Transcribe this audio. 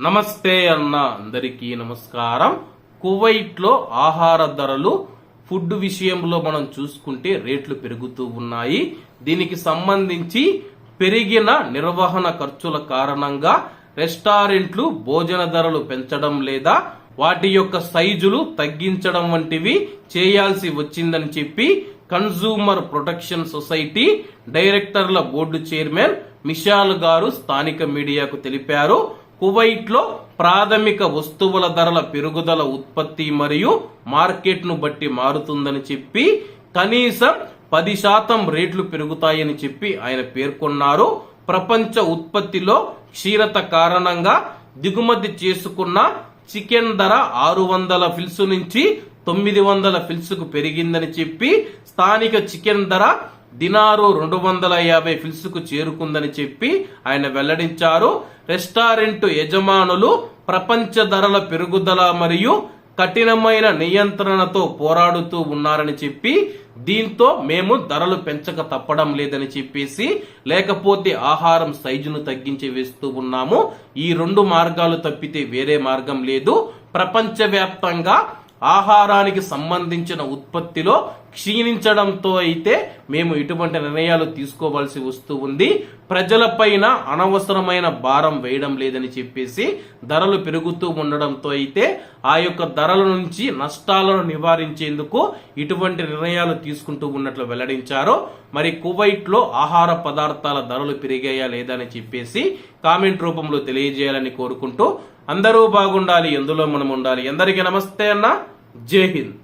నమస్తే అన్న అందరికీ నమస్కారం. కువైట్లో ఆహార ధరలు ఫుడ్ విషయంలో మనం చూసుకుంటే రేట్లు పెరుగుతూ ఉన్నాయి. దీనికి సంబంధించి పెరిగిన నిర్వహణ ఖర్చుల కారణంగా రెస్టారెంట్లు భోజన ధరలు పెంచడం లేదా వాటి యొక్క సైజులు తగ్గించడం వంటివి చేయాల్సి వచ్చిందని చెప్పి కన్జూమర్ ప్రొటెక్షన్ సొసైటీ డైరెక్టర్ల బోర్డు చైర్మన్ మిషాల్ గారు స్థానిక మీడియాకు తెలిపారు. కువైట్లో ప్రాథమిక వస్తువుల ధరల పెరుగుదల ఉత్పత్తి మరియు మార్కెట్ను బట్టి మారుతుందని చెప్పి కనీసం పది శాతం రేట్లు పెరుగుతాయని చెప్పి ఆయన పేర్కొన్నారు. ప్రపంచ ఉత్పత్తిలో క్షీరత కారణంగా దిగుమతి చేసుకున్న చికెన్ ధర ఆరు వందల ఫిల్స్ నుంచి తొమ్మిది వందల ఫిల్స్కు పెరిగిందని చెప్పి స్థానిక చికెన్ ధర దినారు రెండు వందల యాభై ఫిల్స్కు చేరుకుందని చెప్పి ఆయన వెల్లడించారు. రెస్టారెంట్ యజమానులు ప్రపంచ ధరల పెరుగుదల మరియు కఠినమైన నియంత్రణతో పోరాడుతూ ఉన్నారని చెప్పి దీంతో మేము ధరలు పెంచక తప్పడం లేదని చెప్పేసి లేకపోతే ఆహారం సైజును తగ్గించి వేస్తూ ఉన్నాము. ఈ రెండు మార్గాలు తప్పితే వేరే మార్గం లేదు. ప్రపంచవ్యాప్తంగా ఆహారానికి సంబంధించిన ఉత్పత్తిలో క్షీణించడంతో అయితే మేము ఇటువంటి నిర్ణయాలు తీసుకోవాల్సి వస్తూ ఉంది. ప్రజలపైన అనవసరమైన భారం వేయడం లేదని చెప్పేసి ధరలు పెరుగుతూ ఉండడంతో అయితే ఆ యొక్క ధరల నుంచి నష్టాలను నివారించేందుకు ఇటువంటి నిర్ణయాలు తీసుకుంటూ ఉన్నట్లు వెల్లడించారు. మరి కువైట్లో ఆహార పదార్థాల ధరలు పెరిగాయా లేదా అని చెప్పేసి కామెంట్ రూపంలో తెలియజేయాలని కోరుకుంటూ అందరూ బాగుండాలి ఎందులో మనం ఉండాలి. ఎందరికీ నమస్తే అన్న. జై హింద్.